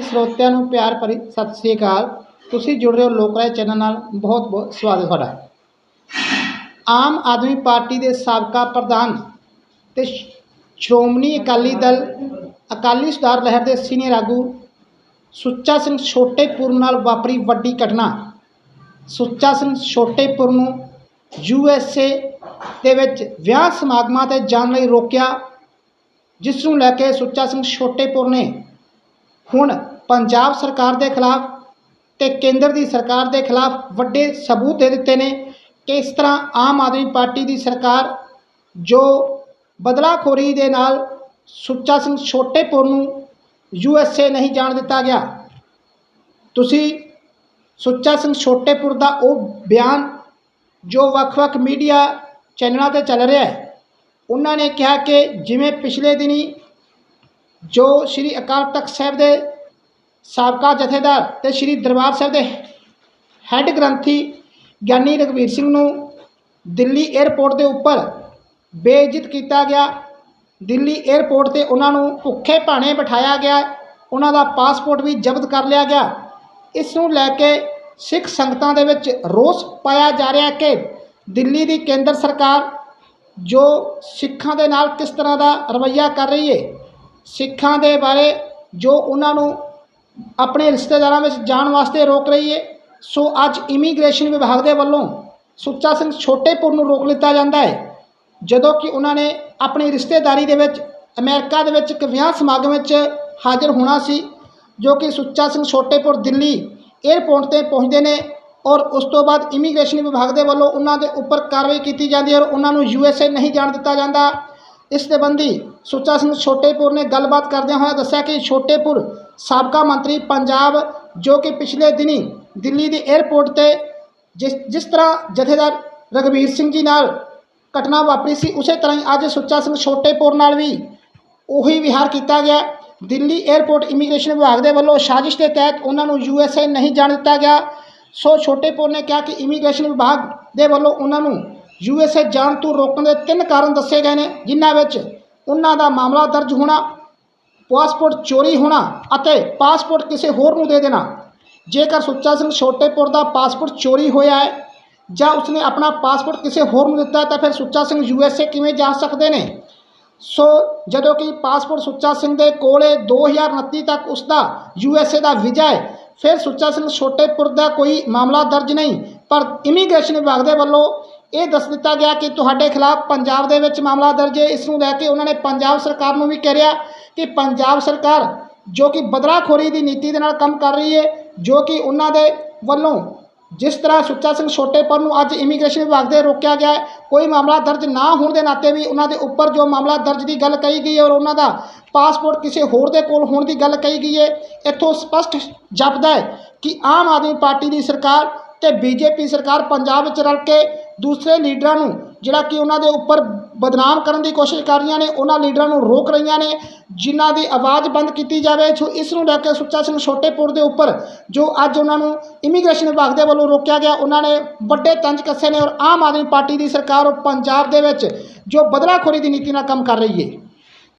ਸਰੋਤਿਆਂ ਨੂੰ ਪਿਆਰ ਭਰੀ ਸਤਿ ਸ੍ਰੀ ਅਕਾਲ। ਤੁਸੀਂ ਜੁੜ ਰਹੇ ਹੋ ਲੋਕ ਰਾਏ ਚੈਨਲ ਨਾਲ। ਬਹੁਤ ਬਹੁਤ ਸਵਾਗਤ ਤੁਹਾਡਾ। ਆਮ ਆਦਮੀ ਪਾਰਟੀ ਦੇ ਸਾਬਕਾ ਪ੍ਰਧਾਨ ਤੇ ਸ਼੍ਰੋਮਣੀ ਅਕਾਲੀ ਦਲ, ਅਕਾਲੀ ਸੁਧਾਰ ਲਹਿਰ ਦੇ ਸੀਨੀਅਰ ਆਗੂ ਸੁੱਚਾ ਸਿੰਘ ਛੋਟੇਪੁਰ ਨਾਲ ਵਾਪਰੀ ਵੱਡੀ ਘਟਨਾ। ਸੁੱਚਾ ਸਿੰਘ ਛੋਟੇਪੁਰ ਨੂੰ ਯੂ ਐਸ ਏ ਦੇ ਵਿੱਚ ਵਿਆਹ ਸਮਾਗਮਾਂ ਤੇ ਜਾਣ ਲਈ ਰੋਕਿਆ, ਜਿਸ ਨੂੰ ਲੈ ਕੇ ਸੁੱਚਾ ਸਿੰਘ ਛੋਟੇਪੁਰ ਨੇ ਹੁਣ ਪੰਜਾਬ ਸਰਕਾਰ ਦੇ ਖਿਲਾਫ ਤੇ ਕੇਂਦਰ ਦੀ ਸਰਕਾਰ ਦੇ ਖਿਲਾਫ ਵੱਡੇ ਸਬੂਤ ਦੇ ਦਿੱਤੇ ਨੇ ਕਿ ਇਸ ਤਰ੍ਹਾਂ ਆਮ ਆਦਮੀ ਪਾਰਟੀ ਦੀ ਸਰਕਾਰ ਜੋ ਬਦਲਾਖੋਰੀ ਦੇ ਨਾਲ ਸੁੱਚਾ ਸਿੰਘ ਛੋਟੇਪੁਰ ਨੂੰ ਯੂ ਐਸ ਏ ਨਹੀਂ ਜਾਣ ਦਿੱਤਾ ਗਿਆ। ਤੁਸੀਂ ਸੁੱਚਾ ਸਿੰਘ ਛੋਟੇਪੁਰ ਦਾ ਉਹ ਬਿਆਨ ਜੋ ਵੱਖ-ਵੱਖ ਮੀਡੀਆ ਚੈਨਲਾਂ ਤੇ ਚੱਲ ਰਿਹਾ ਹੈ, ਉਹਨਾਂ ਨੇ ਕਿਹਾ ਕਿ ਜਿਵੇਂ ਪਿਛਲੇ ਦਿਨੀ ਜੋ ਸ੍ਰੀ ਅਕਾਲ ਤਖਤ ਸਾਹਿਬ ਦੇ ਸਾਬਕਾ ਜਥੇਦਾਰ ਤੇ ਸ੍ਰੀ ਦਰਬਾਰ ਸਾਹਿਬ ਦੇ ਹੈੱਡ ਗ੍ਰੰਥੀ ਗਿਆਨੀ ਰਘਵੀਰ ਸਿੰਘ ਨੂੰ ਦਿੱਲੀ 에ਅਰਪੋਰਟ ਦੇ ਉੱਪਰ ਬੇਇੱਜ਼ਤ ਕੀਤਾ ਗਿਆ। ਦਿੱਲੀ 에ਅਰਪੋਰਟ ਤੇ ਉਹਨਾਂ ਨੂੰ ਭੁੱਖੇ ਭਾਣੇ ਬਿਠਾਇਆ ਗਿਆ। ਉਹਨਾਂ ਦਾ ਪਾਸਪੋਰਟ ਵੀ ਜ਼ਬਤ ਕਰ ਲਿਆ ਗਿਆ। ਇਸ ਨੂੰ ਲੈ ਕੇ ਸਿੱਖ ਸੰਗਤਾਂ ਦੇ ਵਿੱਚ ਰੋਸ ਪਾਇਆ ਜਾ ਰਿਹਾ ਕਿ ਦਿੱਲੀ ਦੀ ਕੇਂਦਰ ਸਰਕਾਰ ਜੋ ਸਿੱਖਾਂ ਦੇ ਨਾਲ ਕਿਸ ਤਰ੍ਹਾਂ ਦਾ ਰਵੱਈਆ ਕਰ ਰਹੀ ਹੈ ਸਿੱਖਾਂ ਦੇ ਬਾਰੇ ਜੋ ਉਹਨਾਂ ਨੂੰ ਆਪਣੇ ਰਿਸ਼ਤੇਦਾਰਾਂ ਵਿੱਚ ਜਾਣ ਵਾਸਤੇ ਰੋਕ ਰਹੀ ਹੈ। ਸੋ ਅੱਜ ਇਮੀਗ੍ਰੇਸ਼ਨ ਵਿਭਾਗ ਦੇ ਵੱਲੋਂ ਸੁੱਚਾ ਸਿੰਘ ਛੋਟੇਪੁਰ ਨੂੰ ਰੋਕ ਲਿੱਤਾ ਜਾਂਦਾ ਹੈ। ਜਦੋਂ ਕਿ ਉਹਨਾਂ ਨੇ ਆਪਣੀ ਰਿਸ਼ਤੇਦਾਰੀ ਦੇ ਵਿੱਚ ਅਮਰੀਕਾ ਦੇ ਵਿੱਚ ਇੱਕ ਵਿਆਹ ਸਮਾਗਮ ਵਿੱਚ ਹਾਜ਼ਰ ਹੋਣਾ ਸੀ, ਜੋ ਕਿ ਸੁੱਚਾ ਸਿੰਘ ਛੋਟੇਪੁਰ ਦਿੱਲੀ 에ਅਰਪੋਰਟ ਤੇ ਪਹੁੰਚਦੇ ਨੇ ਔਰ ਉਸ ਤੋਂ ਬਾਅਦ ਇਮੀਗ੍ਰੇਸ਼ਨ ਵਿਭਾਗ ਦੇ ਵੱਲੋਂ ਉਹਨਾਂ ਦੇ ਉੱਪਰ ਕਾਰਵਾਈ ਕੀਤੀ ਜਾਂਦੀ ਹੈ ਔਰ ਉਹਨਾਂ ਨੂੰ ਯੂ ਐਸ ਏ ਨਹੀਂ ਜਾਣ ਦਿੱਤਾ ਜਾਂਦਾ। ਇਸ ਸੰਬੰਧੀ ਸੁੱਚਾ ਸਿੰਘ ਛੋਟੇਪੁਰ ਨੇ ਗੱਲਬਾਤ ਕਰਦਿਆਂ ਹੋਇਆ ਦੱਸਿਆ ਕਿ ਛੋਟੇਪੁਰ ਸਾਬਕਾ ਮੰਤਰੀ ਪੰਜਾਬ ਜੋ ਕਿ ਪਿਛਲੇ ਦਿਨੀ ਦਿੱਲੀ ਦੇ 에ਅਰਪੋਰਟ ਤੇ ਜਿਸ ਜਿਸ ਤਰ੍ਹਾਂ ਜਥੇਦਾਰ ਰਘਵੀਰ ਸਿੰਘ ਜੀ ਨਾਲ ਘਟਨਾ ਵਾਪਰੀ ਸੀ, ਉਸੇ ਤਰ੍ਹਾਂ ਹੀ ਅੱਜ ਸੁੱਚਾ ਸਿੰਘ ਛੋਟੇਪੁਰ ਨਾਲ ਵੀ ਉਹੀ ਵਿਹਾਰ ਕੀਤਾ ਗਿਆ। ਦਿੱਲੀ 에ਅਰਪੋਰਟ ਇਮੀਗ੍ਰੇਸ਼ਨ ਵਿਭਾਗ ਦੇ ਵੱਲੋਂ ਸਾਜ਼ਿਸ਼ ਦੇ ਤਹਿਤ ਉਹਨਾਂ ਨੂੰ ਯੂ ਐਸ ਏ ਨਹੀਂ ਜਾਣ ਦਿੱਤਾ ਗਿਆ। ਸੋ ਛੋਟੇਪੁਰ ਨੇ ਕਿਹਾ ਕਿ ਇਮੀਗ੍ਰੇਸ਼ਨ ਵਿਭਾਗ ਦੇ ਵੱਲੋਂ ਉਹਨਾਂ ਨੂੰ ਯੂ ਐਸ ਏ ਜਾਣ ਤੋਂ ਰੋਕਣ ਦੇ ਤਿੰਨ ਕਾਰਨ ਦੱਸੇ ਗਏ ਨੇ, ਜਿਨ੍ਹਾਂ ਵਿੱਚ ਉਹਨਾਂ ਦਾ ਮਾਮਲਾ ਦਰਜ ਹੋਣਾ, ਪਾਸਪੋਰਟ ਚੋਰੀ ਹੋਣਾ ਅਤੇ ਪਾਸਪੋਰਟ ਕਿਸੇ ਹੋਰ ਨੂੰ ਦੇ ਦੇਣਾ। ਜੇਕਰ ਸੁੱਚਾ ਸਿੰਘ ਛੋਟੇਪੁਰ ਦਾ ਪਾਸਪੋਰਟ ਚੋਰੀ ਹੋਇਆ ਹੈ ਜਾਂ ਉਸਨੇ ਆਪਣਾ ਪਾਸਪੋਰਟ ਕਿਸੇ ਹੋਰ ਨੂੰ ਦਿੱਤਾ ਹੈ, ਤਾਂ ਫਿਰ Sucha Singh U S A ਕਿਵੇਂ ਜਾ ਸਕਦੇ ਨੇ? ਸੋ ਜਦੋਂ ਕਿ ਪਾਸਪੋਰਟ ਸੁੱਚਾ ਸਿੰਘ ਦੇ ਕੋਲੇ 2029 ਤੱਕ ਉਸ ਦਾ ਯੂ ਐਸ ਏ ਦਾ ਵੀਜ਼ਾ ਹੈ, ਫਿਰ ਸੁੱਚਾ ਸਿੰਘ ਛੋਟੇਪੁਰ ਦਾ ਕੋਈ ਮਾਮਲਾ ਦਰਜ ਨਹੀਂ। ਪਰ ਇਮੀਗ੍ਰੇਸ਼ਨ ਵਿਭਾਗ ਦੇ ਵੱਲੋਂ ਇਹ ਦੱਸ ਦਿੱਤਾ ਗਿਆ ਕਿ ਤੁਹਾਡੇ ਖਿਲਾਫ ਪੰਜਾਬ ਦੇ ਵਿੱਚ ਮਾਮਲਾ ਦਰਜ ਹੈ। ਇਸ ਨੂੰ ਲੈ ਕੇ ਉਹਨਾਂ ਨੇ ਪੰਜਾਬ ਸਰਕਾਰ ਨੂੰ ਵੀ ਕਿਹਾ ਕਿ ਪੰਜਾਬ ਸਰਕਾਰ ਜੋ ਕਿ ਬਦਲਾਖੋਰੀ ਦੀ ਨੀਤੀ ਦੇ ਨਾਲ ਕੰਮ ਕਰ ਰਹੀ ਹੈ, ਜੋ ਕਿ ਉਹਨਾਂ ਦੇ ਵੱਲੋਂ ਜਿਸ ਤਰ੍ਹਾਂ ਸੁੱਚਾ ਸਿੰਘ ਛੋਟੇਪੁਰ ਨੂੰ ਅੱਜ ਇਮੀਗ੍ਰੇਸ਼ਨ ਵਿਭਾਗ ਦੇ ਰੋਕਿਆ ਗਿਆ, ਕੋਈ ਮਾਮਲਾ ਦਰਜ ਨਾ ਹੋਣ ਦੇ ਨਾਤੇ ਵੀ ਉਹਨਾਂ ਦੇ ਉੱਪਰ ਜੋ ਮਾਮਲਾ ਦਰਜ ਦੀ ਗੱਲ ਕਹੀ ਗਈ ਹੈ ਔਰ ਉਹਨਾਂ ਦਾ ਪਾਸਪੋਰਟ ਕਿਸੇ ਹੋਰ ਦੇ ਕੋਲ ਹੋਣ ਦੀ ਗੱਲ ਕਹੀ ਗਈ ਹੈ, ਇੱਥੋਂ ਸਪਸ਼ਟ ਜਾਪਦਾ ਹੈ ਕਿ ਆਮ ਆਦਮੀ ਪਾਰਟੀ ਦੀ ਸਰਕਾਰ ਤੇ ਬੀਜੇਪੀ ਸਰਕਾਰ ਪੰਜਾਬ ਵਿੱਚ ਰਲ ਕੇ ਦੂਸਰੇ ਲੀਡਰਾਂ ਨੂੰ, ਜਿਹੜਾ ਕਿ ਉਹਨਾਂ ਦੇ ਉੱਪਰ ਬਦਨਾਮ ਕਰਨ ਦੀ ਕੋਸ਼ਿਸ਼ ਕਰ ਰਹੀਆਂ ਨੇ, ਉਹਨਾਂ ਲੀਡਰਾਂ ਨੂੰ ਰੋਕ ਰਹੀਆਂ ਨੇ, ਜਿਨ੍ਹਾਂ ਦੀ ਆਵਾਜ਼ ਬੰਦ ਕੀਤੀ ਜਾਵੇ। ਸੋ ਇਸ ਨੂੰ ਲੈ ਕੇ ਸੁੱਚਾ ਸਿੰਘ ਛੋਟੇਪੁਰ ਦੇ ਉੱਪਰ, ਜੋ ਅੱਜ ਉਹਨਾਂ ਨੂੰ ਇਮੀਗ੍ਰੇਸ਼ਨ ਵਿਭਾਗ ਦੇ ਵੱਲੋਂ ਰੋਕਿਆ ਗਿਆ, ਉਹਨਾਂ ਨੇ ਵੱਡੇ ਤੰਜ ਕੱਸੇ ਨੇ ਔਰ ਆਮ ਆਦਮੀ ਪਾਰਟੀ ਦੀ ਸਰਕਾਰ ਔਰ ਪੰਜਾਬ ਦੇ ਵਿੱਚ ਜੋ ਬਦਲਾਖੋਰੀ ਦੀ ਨੀਤੀ ਨਾਲ ਕੰਮ ਕਰ ਰਹੀ ਹੈ।